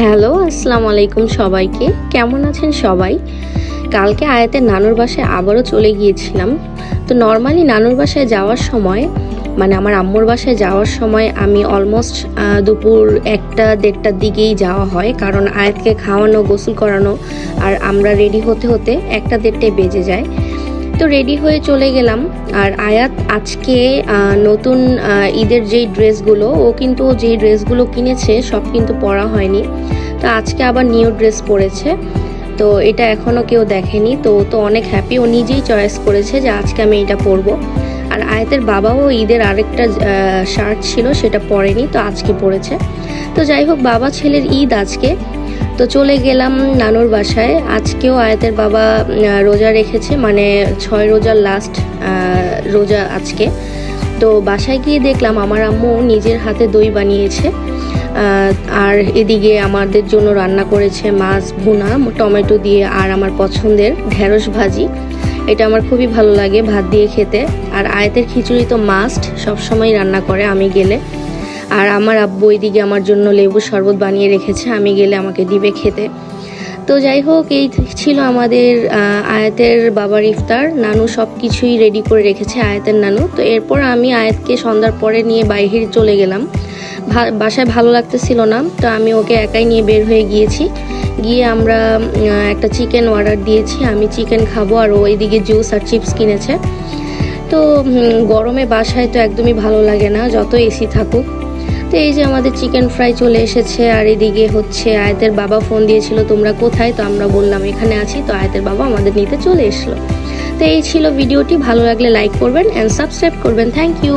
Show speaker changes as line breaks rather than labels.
Hello আসসালামু আলাইকুম সবাইকে। কেমন আছেন সবাই? কালকে আয়াতের নানুর বাসায় আবারও চলে গিয়েছিলাম। তো নর্মালি নানুর বাসায় যাওয়ার সময় মানে আমার আম্মুর বাসায় যাওয়ার সময় আমি অলমোস্ট দুপুর একটা, দেড়টার দিকেই যাওয়া হয়। কারণ আয়াতকে খাওয়ানো, গোসল করানো আর আমরা রেডি হতে হতে একটা দেড়টায় বেজে যায়। তো রেডি হয়ে চলে গেলাম। আর আয়াত আজকে নতুন ঈদের যেই ড্রেসগুলো, ও কিন্তু যেই ড্রেসগুলো কিনেছে, সব কিন্তু পরা হয়নি। তো আজকে আবার নিউ ড্রেস পরেছে। তো এটা এখনও কেউ দেখেনি। তো ও তো অনেক হ্যাপি ও নিজেই চয়েস করেছে যে আজকে আমি এটা পরবো। আর আয়াতের বাবাও ঈদের আরেকটা শার্ট ছিল, সেটা পরেনি, তো আজকে পরেছে। তো যাই হোক, বাবা ছেলের ঈদ আজকে। তো চলে গেলাম নানুর বাসায়। আজকেও আয়াতের বাবা রোজা রেখেছে মানে ছয় রোজার লাস্ট রোজা আজকে। তো বাসায় গিয়ে দেখলাম আমার আম্মু নিজের হাতে দই বানিয়েছে আর এদিকে আমাদের জন্য রান্না করেছে মাছ, ভুনা, টমেটো দিয়ে, আর আমার পছন্দের ঢেঁড়স ভাজি। এটা আমার খুবই ভালো লাগে ভাত দিয়ে খেতে। আর আয়তের খিচুড়ি তো মাস্ট সবসময় রান্না করে আমি গেলে। আর আমার আব্বু এদিকে আমার জন্য লেবু শরবত বানিয়ে রেখেছে, আমি গেলে আমাকে দিবে খেতে। তো যাই হোক, এই ছিল আমাদের আয়াতের বাবার ইফতার। নানু সব কিছুই রেডি করে রেখেছে আয়াতের নানু। তো এরপর আমি আয়াতকে সন্ধ্যার পরে নিয়ে বাইরে চলে গেলাম। বাসায় ভালো লাগতেছিল না, তো আমি ওকে একাই নিয়ে বের হয়ে গিয়েছি। গিয়ে আমরা একটা চিকেন অর্ডার দিয়েছি, আমি চিকেন খাব আর ও এদিকে জুস আর চিপস কিনেছে। তো গরমে বাসায় তো একদমই ভালো লাগে না, যত এসি থাকুক। তো এই যে আমাদের চিকেন ফ্রাই চলে এসেছে, আর এদিকে হচ্ছে আয়তের বাবা ফোন দিয়েছিল, তোমরা কোথায়? তো আমরা বললাম, এখানে আছি। তো আয়তের বাবা আমাদের নিতে চলে এসলো। তো এই ছিল ভিডিওটি, ভালো লাগলে লাইক করবেন অ্যান্ড সাবস্ক্রাইব করবেন। Thank you